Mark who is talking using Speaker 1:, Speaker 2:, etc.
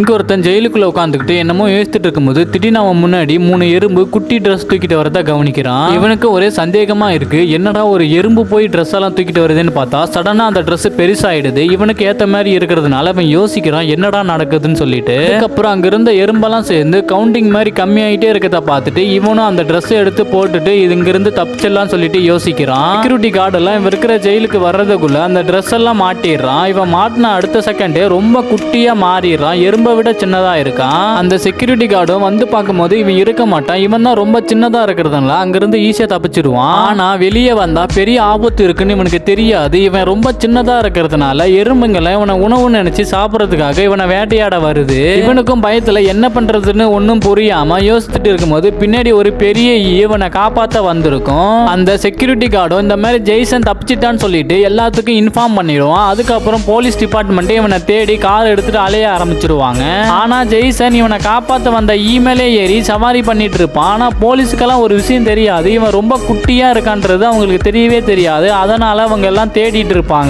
Speaker 1: இங்க ஒருத்தன் ஜெயிலுக்குள்ள உட்காந்துக்கிட்டு என்னமோ யோசித்துட்டு இருக்கும்போது திடீர்னு அவன் முன்னாடி மூணு எறும்பு குட்டி ட்ரெஸ் தூக்கிட்டு வரதா கவனிக்கிறான். இவனுக்கு ஒரே சந்தேகமா இருக்கு என்னடா ஒரு எறும்பு போய் ட்ரெஸ் எல்லாம் தூக்கிட்டு வருதுன்னு பார்த்தா சடனா அந்த ட்ரெஸ் பெருசாயிடுது இவனுக்கு ஏத்த மாதிரி இருக்கிறதுனால அவன் யோசிக்கிறான் என்னடா நடக்குதுன்னு சொல்லிட்டு. அதுக்கப்புறம் அங்கிருந்த எறும்பெல்லாம் சேர்ந்து கவுண்டிங் மாதிரி கம்மியாயிட்டே இருக்கத பார்த்துட்டு இவனும் அந்த ட்ரெஸ்ஸை எடுத்து போட்டுட்டு இது இங்கிருந்து தப்பிச்சிடலாம் சொல்லிட்டு யோசிக்கிறான். செக்யூரிட்டி கார்டு எல்லாம் இவன் இருக்கிற ஜெயிலுக்கு வர்றதுக்குள்ள அந்த ட்ரெஸ் எல்லாம் மாட்டிடுறான். இவன் மாட்டின அடுத்த செகண்டே ரொம்ப குட்டியா மாறிடுறான். எறும்பை விட சின்னதா இருக்கான் அந்த செக்யூரிட்டி கார்டும் வந்து பார்க்கும்போது இவன் இருக்க மாட்டான். இவன் தான் ரொம்ப சின்னதா இருக்கிறதுனால அங்கிருந்து ஈஸியா தப்பிச்சிடுவான் ஆனா வெளியே வந்தா பெரிய ஆபத்து இருக்குன்னு இவனுக்கு தெரியாது. இவன் ரொம்ப சின்னதா இருக்கிறதுனால எறும்புங்களை இவனை உணவு நினைச்சு சாப்பிடறதுக்காக இவனை வேட்டையாட வருது. இவனுக்கும் பயத்துல என்ன பண்றதுன்னு ஒன்றும் புரியாம யோசிச்சுட்டு இருக்கும்போது பின்னாடி ஒரு பெரிய இவனை காப்பாத்த வந்திருக்கும். அந்த செக்யூரிட்டி கார்டும் இந்த மாதிரி ஜெய்சன் தப்பிச்சிட்டான்னு சொல்லிட்டு எல்லாத்துக்கும் இன்ஃபார்ம் பண்ணிடுவான். அதுக்கப்புறம் போலீஸ் டிபார்ட்மெண்ட்டே இவனை தேடி கார் எடுத்துட்டு அலைய ஆரம்பிச்சிருவாங்க. ஆனா ஜெய்சன் இவனை காப்பாத்த வந்த இமெயிலே ஏறி சவாரி பண்ணிட்டு இருப்பான் ஆனா போலீஸுக்கெல்லாம் ஒரு விஷயம் தெரியாது. இவன் ரொம்ப குட்டியா இருக்கான்றது அவங்களுக்கு தெரியவே தெரியாது. அதனால அவங்க எல்லாம் தேடிட்டு இருப்பாங்க